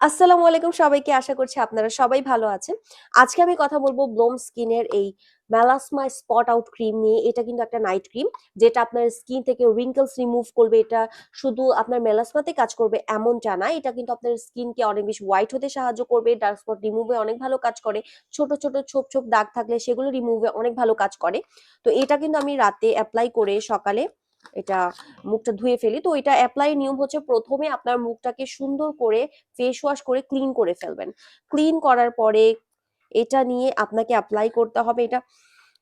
আসসালামু আলাইকুম সবাইকে, আশা করছি আপনারা সবাই ভালো আছেন। আজকে আমি কথা বলব ব্লোম স্কিনের এই মেলাসমা স্পট আউট ক্রিম নিয়ে। এটা কিন্তু একটা নাইট ক্রিম, যেটা আপনার স্কিন থেকে রিঙ্কলস রিমুভ করবে। এটা শুধু আপনার মেলাসমাতে কাজ করবে এমনটা না, এটা কিন্তু আপনার স্কিনকে অনেক বেশি হোয়াইট হতে সাহায্য করবে। ডার্ক স্পট রিমুভে অনেক ভালো কাজ করে। ছোট ছোট, ছোপ ছোপ দাগ থাকলে সেগুলো রিমুভে অনেক ভালো কাজ করে। তো এটা কিন্তু আমি রাতে অ্যাপ্লাই করে সকালে এটা মুখটা ধুয়ে ফেলি। তো এটা অ্যাপ্লাই নিয়ম হচ্ছে প্রথমে আপনার মুখটাকে সুন্দর করে ফেস ওয়াশ করে ক্লিন করে ফেলবেন। ক্লিন করার পরে এটা নিয়ে আপনাকে অ্যাপ্লাই করতে হবে। এটা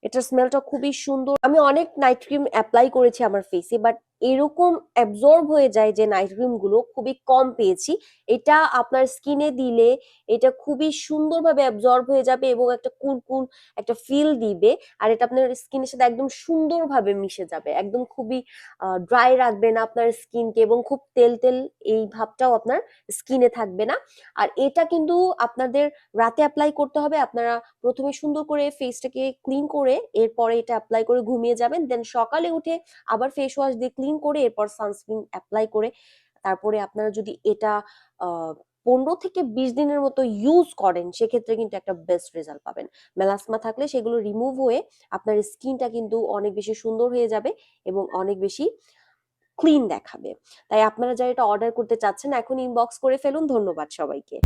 এটা স্মেলটা খুবই সুন্দর। আমি অনেক নাইট ক্রিম অ্যাপ্লাই করেছি আমার ফেসে বাট এরকম অ্যাবজর্ব হয়ে যায় যে নাইট ক্রিমগুলো, খুবই কম পেয়েছি। এটা আপনার স্কিনে দিলে এটা খুবই সুন্দরভাবে অ্যাবজর্ব হয়ে যাবে এবং একটা কুলকুল একটা ফিল দিবে। আর এটা আপনার স্কিনের সাথে একদম সুন্দরভাবে মিশে যাবে। একদম খুবই ড্রাই রাখবে না আপনার স্কিনকে এবং খুব তেল তেল এই ভাবটাও আপনার স্কিনে থাকবে না। আর এটা কিন্তু আপনাদের রাতে অ্যাপ্লাই করতে হবে। আপনারা প্রথমে সুন্দর করে ফেসটাকে ক্লিন করে, এরপরে এটা অ্যাপ্লাই করে ঘুমিয়ে যাবেন। দেন সকালে উঠে আবার ফেস ওয়াশ দিয়ে ক্লিন করে, এরপর সানস্ক্রিন অ্যাপ্লাই করে, তারপরে আপনারা যদি এটা পনেরো থেকে বিশ দিনের মতো ইউজ করেন, সেক্ষেত্রে কিন্তু একটা বেস্ট রেজাল্ট পাবেন। মেলাসমা থাকলে সেগুলো রিমুভ হয়ে আপনার স্কিনটা কিন্তু অনেক বেশি সুন্দর হয়ে যাবে এবং অনেক বেশি ক্লিন দেখাবে। তাই আপনারা যারা এটা অর্ডার করতে চাচ্ছেন, এখন ইনবক্স করে ফেলুন। ধন্যবাদ সবাইকে।